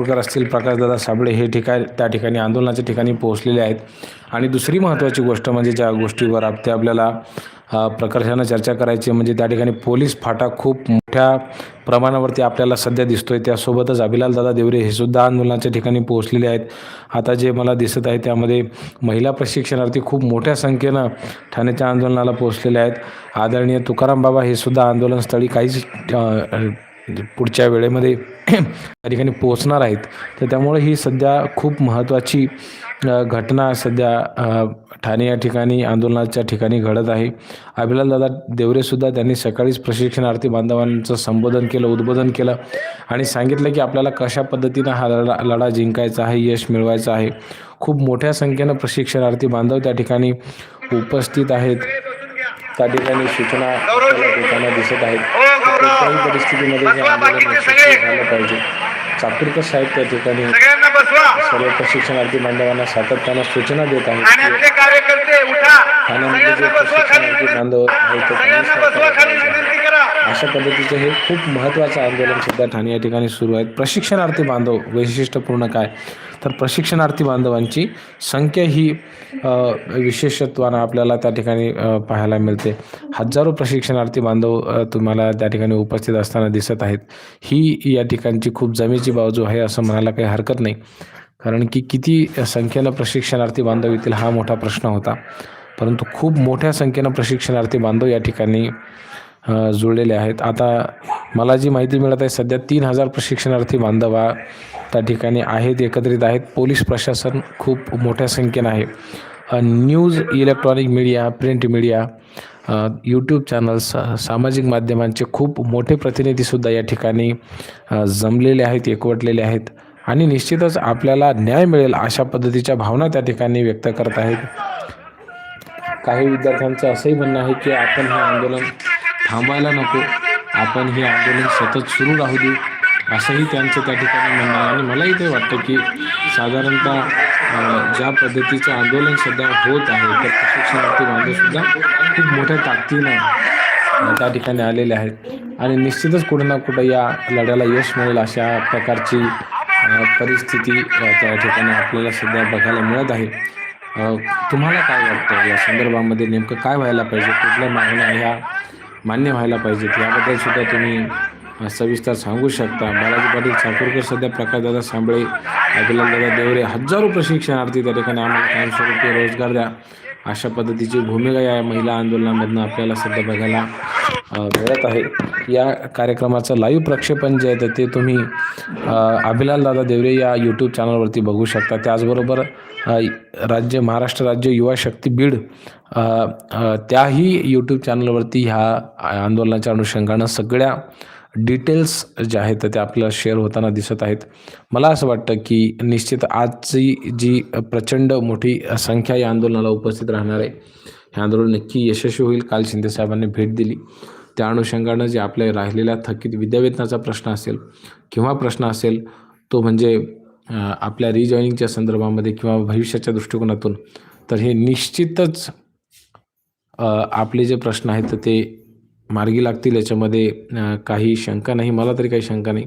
सावरकर असतील प्रकाशदादा साबळे हे ठिकाण त्या ठिकाणी आंदोलनाच्या ठिकाणी पोहोचलेले आहेत. आणि दुसरी महत्त्वाची गोष्ट म्हणजे ज्या गोष्टीवर आप ते आपल्याला प्रकर्षानं चर्चा करायची म्हणजे त्या ठिकाणी पोलीस फाटा खूप मोठ्या प्रमाणावरती आपल्याला सध्या दिसतोय. त्यासोबतच अभिलाल दादा देवरे हे सुद्धा आंदोलनाच्या ठिकाणी पोहोचलेले आहेत. आता जे मला दिसत आहे त्यामध्ये महिला प्रशिक्षणार्थी खूप मोठ्या संख्येनं ठाण्याच्या आंदोलनाला पोहोचलेले आहेत. आदरणीय तुकाराम बाबा हे सुद्धा आंदोलनस्थळी काहीच म्हणजे पुढच्या वेळेमध्ये त्या ठिकाणी पोहोचणार आहेत. तर त्यामुळे ही सध्या खूप महत्त्वाची घटना सध्या ठाणे या ठिकाणी आंदोलनाच्या ठिकाणी घडत आहे. अभिलालदादा देवरेसुद्धा त्यांनी सकाळीच प्रशिक्षणार्थी बांधवांचं संबोधन केलं उद्बोधन केलं आणि सांगितलं की आपल्याला कशा पद्धतीनं हा लढा लढा जिंकायचा आहे यश मिळवायचं आहे. खूप मोठ्या संख्येनं प्रशिक्षणार्थी बांधव त्या ठिकाणी उपस्थित आहेत. त्या ठिकाणी सूचना दिसत आहेत. कोणत्याही परिस्थितीमध्ये आंदोलन यशस्वी झालं पाहिजे. चाकूरकर साहेब त्या ठिकाणी सर्व प्रशिक्षणार्थी बांधवांना सातत्यानं सूचना देत आहेत. उठा. ठाण्यामध्ये जे प्रशिक्षणार्थी बांधव आहेत अशा पद्धतीचे हे खूप महत्त्वाचं आंदोलन सध्या ठाणे या ठिकाणी सुरू आहेत. प्रशिक्षणार्थी बांधव वैशिष्ट्यपूर्ण काय? तर प्रशिक्षणार्थी बांधवांची संख्या ही विशेषत्वानं आपल्याला त्या ठिकाणी पाहायला मिळते. हजारो प्रशिक्षणार्थी बांधव तुम्हाला त्या ठिकाणी उपस्थित असताना दिसत आहेत. ही या ठिकाणची खूप जमेची बाजू आहे असं म्हणायला काही हरकत नाही. कारण की किती संख्येनं प्रशिक्षणार्थी बांधव येतील हा मोठा प्रश्न होता. परंतु खूप मोठ्या संख्येनं प्रशिक्षणार्थी बांधव या ठिकाणी जुळलेले आहेत. आता मला जी माहिती मिळत आहे सध्या तीन हजार प्रशिक्षणार्थी बांधव हा त्या ठिकाणी आहेत एकत्रित आहेत. पोलीस प्रशासन खूप मोठ्या संख्येनं आहे. News electronic media print media YouTube channels सामाजिक माध्यमांचे खूप मोठे प्रतिनिधीसुद्धा या ठिकाणी जमलेले आहेत एकवटलेले आहेत. आणि निश्चितच आपल्याला न्याय मिळेल अशा पद्धतीच्या भावना त्या ठिकाणी व्यक्त करत आहेत. काही विद्यार्थ्यांचं असंही म्हणणं आहे की आपण हे आंदोलन थांबायला नको. आपण हे आंदोलन सतत सुरू राहू देऊ. असंही त्यांचं त्या ठिकाणी म्हणणं आहे. आणि मलाही ते वाटतं की साधारणतः ज्या पद्धतीचं आंदोलन सध्या होत आहे तर प्रशिक्षणार्थी बांधवसुद्धा खूप मोठ्या ताकदीनं त्या ठिकाणी आलेले आहेत. आणि निश्चितच कुठं ना कुठं या लढ्याला यश मिळेल अशा प्रकारची परिस्थिती त्या ठिकाणी आपल्याला सध्या बघायला मिळत आहे. तुम्हाला काय वाटतं? या संदर्भामध्ये नेमकं काय व्हायला पाहिजे? कुठल्या मागण्या ह्या मान्य व्हायला पाहिजेत याबद्दल सुद्धा तुम्ही सविस्तर सांगू शकता. बालाजी पाटील चाकूरकर सध्या प्रकाशदादा सांबळे अभिलालदादा देवरे हजारो प्रशिक्षणार्थी त्या ठिकाणी आम्हाला कायमस्वरूपी रोजगार द्या. अशा पद्धतीची भूमिका या महिला आंदोलनामधनं आपल्याला सध्या बघायला मिळत आहे. या कार्यक्रमाचं लाईव्ह प्रक्षेपण जे आहे ते तुम्ही अभिलाल दादा देवरे या यूट्यूब चॅनलवरती बघू शकता. त्याचबरोबर राज्य महाराष्ट्र राज्य युवा शक्ती बीड त्याही यूट्यूब चॅनलवरती ह्या आंदोलनाच्या अनुषंगानं सगळ्या डिटेल्स ज्या आहेत त्या आपल्याला शेअर होताना दिसत आहेत. मला असं वाटतं की निश्चित आजची जी प्रचंड मोठी संख्या या आंदोलनाला उपस्थित राहणार आहे हे आंदोलन नक्की यशस्वी होईल. काल शिंदेसाहेबांनी भेट दिली. त्या अनुषंगानं जे आपल्या राहिलेल्या थकीत विद्यावेतनाचा प्रश्न असेल किंवा प्रश्न असेल तो म्हणजे आपल्या रिजॉईनिंगच्या संदर्भामध्ये किंवा भविष्याच्या दृष्टिकोनातून तर हे निश्चितच आपले जे प्रश्न आहेत तर ते मार्गी लागतील. याच्यामध्ये काही शंका नाही मला तरी काही शंका नाही.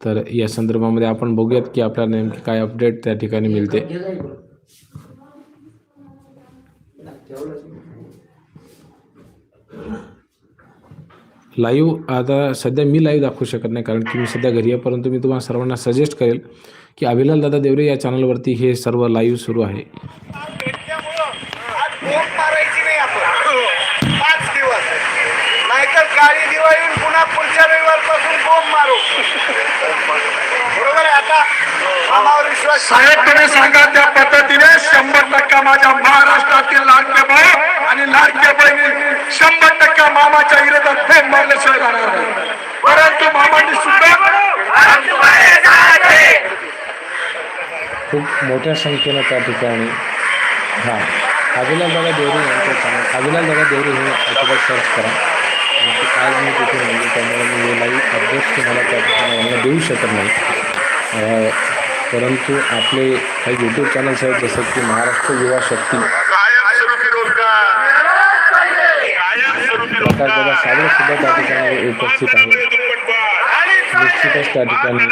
तर या संदर्भामध्ये आपण बघूयात की आपल्याला नेमकी काय अपडेट त्या ठिकाणी मिळते. लाईव्ह आता सध्या मी लाईव्ह दाखवू शकत नाही कारण की मी सध्या घरी आहे. परंतु मी तुम्हाला सर्वांना सजेस्ट करेल की अभिलाल दादा देवरे या चॅनलवरती हे सर्व लाईव्ह सुरू आहे आज भूक मारायची नाही आपण पाच दिवस नाहीतर काळी दिवाळी येऊन पुन्हा पुढच्या रविवारपासून बोंब मारू. बरोबर आहे? आता आम्हावर विश्वास साहेब तुम्ही सांगा त्या पद्धतीने शंभर टक्का माझ्या महाराष्ट्रातील लाडके भाऊ आणि लाडके बहिणी शंभर टक्का मामाच्या विरोधात फेम मारल्याशिवाय राहणार नाही. परंतु मामांनी सुद्धा खूप मोठ्या संख्येनं त्या ठिकाणी हां. अभिलाल दादा देवरे यांचं अभिलाल दादा देवरे हे सर्च करा. आज मी तिथे नाही त्यामुळे मी हे लाईव्ह अपडेट्स तुम्हाला त्या ठिकाणी देऊ शकत नाही. परंतु आपले काही यूट्यूब चॅनल्स आहेत जसं की महाराष्ट्र युवा शक्ती. कायमस्वरूपी रोजगार त्या ठिकाणी उपस्थित आहेत. निश्चितच त्या ठिकाणी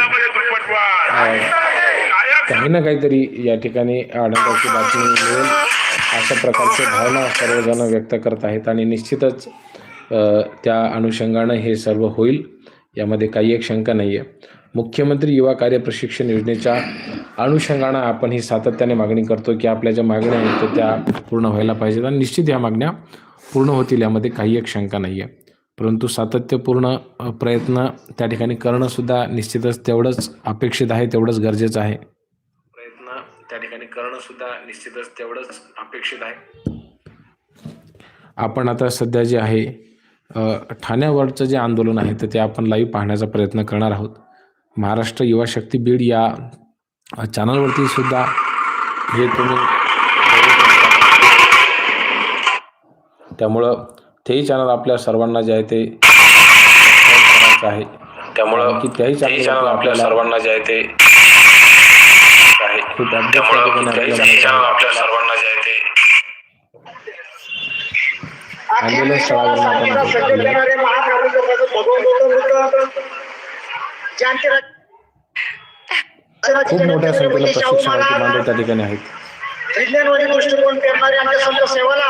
काही ना काहीतरी या ठिकाणी आनंदाची बातमी मिळेल. अशा प्रकारचे भावना सर्वजण व्यक्त करत आहेत आणि निश्चितच त्या अनुषंगानं हे सर्व होईल. यामध्ये काही एक शंका नाही आहे मुख्यमंत्री युवा कार्य प्रशिक्षण योजनेच्या अनुषंगानं आपण ही सातत्याने मागणी करतो की आपल्या ज्या मागण्या आहेत तर त्या पूर्ण व्हायला पाहिजेत आणि निश्चित या मागण्या पूर्ण होतील यामध्ये काही एक शंका नाही आहे परंतु सातत्यपूर्ण प्रयत्न त्या ठिकाणी करणंसुद्धा निश्चितच तेवढंच अपेक्षित आहे तेवढंच गरजेचं आहे. प्रयत्न त्या ठिकाणी करणं सुद्धा निश्चितच तेवढंच अपेक्षित आहे. आपण आता सध्या जे आहे ठाण्यावरचं जे आंदोलन आहे तर ते आपण लाईव्ह पाहण्याचा प्रयत्न करणार आहोत महाराष्ट्र युवा शक्ती बीड या चॅनलवरती सुद्धा हे तुम्ही. त्यामुळं तेही चॅनल आपल्या सर्वांना जे आहे ते आहे त्यामुळं की त्याही चॅनल आपल्या सर्वांना जे आहे ते खूप. आपल्या सर्वांना जे आहे ते स्थळावरून आपण आहे. खूप मोठ्या संख्येनं प्रशिक्षणार्थी बांधव त्या ठिकाणी आहेत. विज्ञानवादी दृष्टिकोन करणारे आमच्या संत सेवाला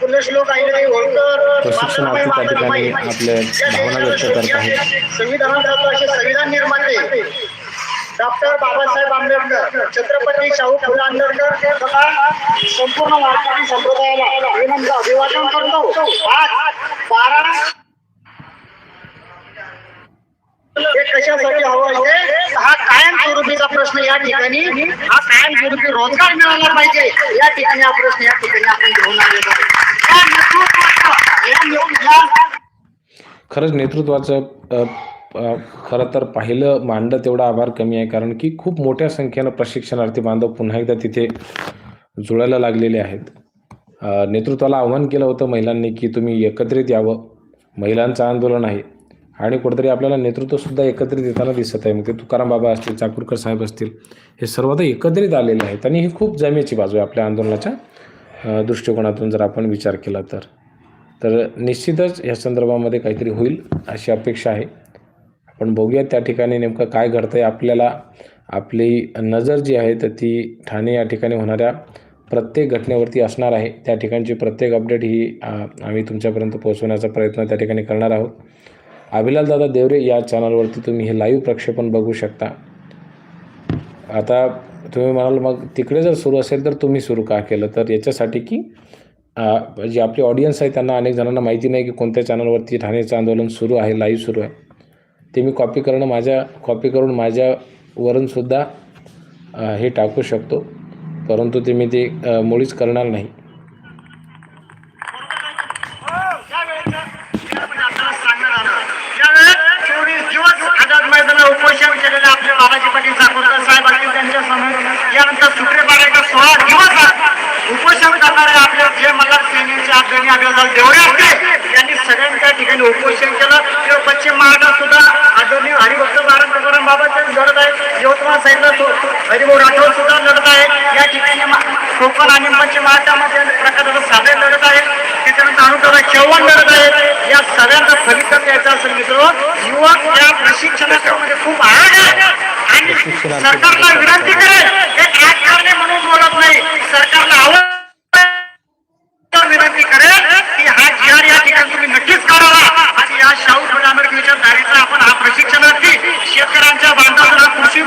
पुण्यश्लोक काही होळकर प्रशिक्षणार्थी त्या ठिकाणी आपल्या भावना व्यक्त करत आहेत. संविधानाचा असे संविधान निर्माते डॉक्टर बाबासाहेब आंबेडकर छत्रपती शाहू फुले आंबेडकर तथा संपूर्ण वारकरी संप्रदायाला विनम्र अभिवादन करतो. आज बारा हे कशासाठी हवं असते हा कायमस्वरूपीचा प्रश्न या ठिकाणी हा कायमस्वरूपी रोजगार मिळाला पाहिजे. या ठिकाणी हा प्रश्न या ठिकाणी आपण घेऊन आलेलो आहे खरंच नेतृत्वाचं खरं तर पाहिलं मांडलं तेवढा आभार कमी आहे. कारण की खूप मोठ्या संख्येनं प्रशिक्षणार्थी बांधव पुन्हा एकदा तिथे जुळायला लागलेले आहेत. नेतृत्वाला आव्हान केलं होतं महिलांनी की तुम्ही एकत्रित यावं. महिलांचं आंदोलन आहे. आणि कुठेतरी आपल्याला नेतृत्वसुद्धा एकत्रित येताना दिसत आहे. मग ते तुकाराम बाबा असतील चाकूरकर साहेब असतील हे सर्व एकत्रित आलेले आहेत. आणि ही खूप जमेची बाजू आहे आपल्या आंदोलनाच्या दृष्टिकोनातून जर आपण विचार केला तर. तर निश्चितच या संदर्भामध्ये काहीतरी होईल अशी अपेक्षा आहे. आपण बघूया त्या ठिकाणी नेमकं काय घडतं आहे आपल्याला आपली नजर जी आहे तर ती ठाणे या ठिकाणी होणाऱ्या प्रत्येक घटनेवरती असणार आहे. त्या ठिकाणची प्रत्येक अपडेट ही आम्ही तुमच्यापर्यंत पोहोचवण्याचा प्रयत्न त्या ठिकाणी करणार आहोत. अभिलाल दादा देवरे या चॅनलवरती तुम्ही हे लाईव्ह प्रक्षेपण बघू शकता. आता तुम्ही म्हणाल मग तिकडे जर सुरू असेल तर तुम्ही सुरू का केलं? तर याच्यासाठी की जे जी आपली ऑडियन्स आहे त्यांना अनेक जणांना माहिती नाही की कोणत्या चॅनलवरती ठाणेचं आंदोलन सुरू आहे लाईव्ह सुरू आहे. ते मी कॉपी करणं माझ्या कॉपी करून माझ्यावरूनसुद्धा हे टाकू शकतो. परंतु ते मी ते मुळीच करणार नाही. उपोषण केलेले आपले बाबाजी पाटील त्यांच्यासमोर यानंतर सोळा दिवस उपोषण करणारे आपले जे मला अग्रजाल देवरे असते यांनी सगळ्यांच्या ठिकाणी उपोषण केलं. किंवा पश्चिम महाराष्ट्रात सुद्धा आदरणीय हरिभक्त नारायण तुकाराम बाबाचे लढत आहेत यवतमाळ हरिभाऊ राठोड सुद्धा लढत आहेत या ठिकाणी कोकण आणि पश्चिम महाराष्ट्रामध्ये प्रकारचं साधे लढत आहेत. त्याच्यानंतर चव्हाण लढत आहेत. या सगळ्यांचा फलित यायचं असेल मित्र युवक या प्रशिक्षणामध्ये खूप आग आहे आणि सरकारला विनंती करेल एक राजकारणी म्हणून बोलत नाही. सरकारला आवड विनंती करेल की हा जी आर या ठिकाणी तुम्ही नक्कीच करावा आणि या शाहू फुले आंबेडकरच्या दारीचा आपण हा प्रशिक्षणार्थी शेतकऱ्यांच्या बांधवांना कृषी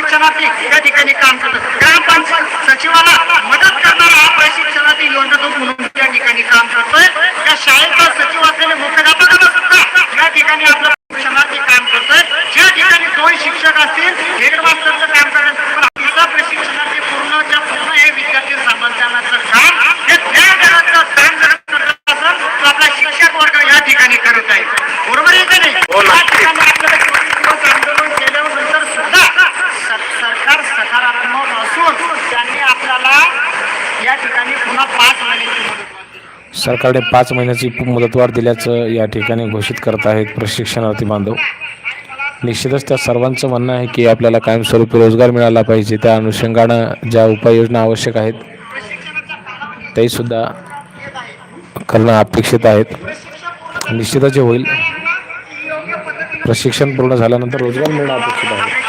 विभागातला या ठिकाणी काम करतो ग्रामपंचायत सचिवाला मदत करणारा हा प्रशिक्षणार्थी योजनातून म्हणून या ठिकाणी काम करतोय या शाळेचा सचिव असलेले मुख्याध्यापकांना सुद्धा या ठिकाणी आपलं प्रशिक्षणार्थी काम करतोय ज्या ठिकाणी दोन शिक्षक असतील हेडमास्टरचं काम करत पण आपला प्रशिक्षणार्थी पूर्णच्या पूर्ण हे विद्यार्थी सांभाळण्याचं काम हे त्या जगाचं काम जर करत असेल तर आपला शिक्षक वर्ग या ठिकाणी करत आहे बरोबर आहे का नाही या ठिकाणी आपल्याला चोवीस दिवस आंदोलन केल्यानंतर सुद्धा सर- सरकार सकारात्मक असून त्यांनी आपल्याला या ठिकाणी पुन्हा पाच महिन्याची मुदत दिली. सरकारने पाच महिन्याची मुदतवाढ दिल्याचं या ठिकाणी घोषित करत आहेत प्रशिक्षणार्थी बांधव. निश्चितच त्या सर्वांचं म्हणणं आहे की आपल्याला कायमस्वरूपी रोजगार मिळाला पाहिजे. त्या अनुषंगानं ज्या उपाययोजना आवश्यक आहेत तेही सुद्धा करणं अपेक्षित आहेत. निश्चितच जे होईल. प्रशिक्षण पूर्ण झाल्यानंतर रोजगार मिळणं अपेक्षित आहे.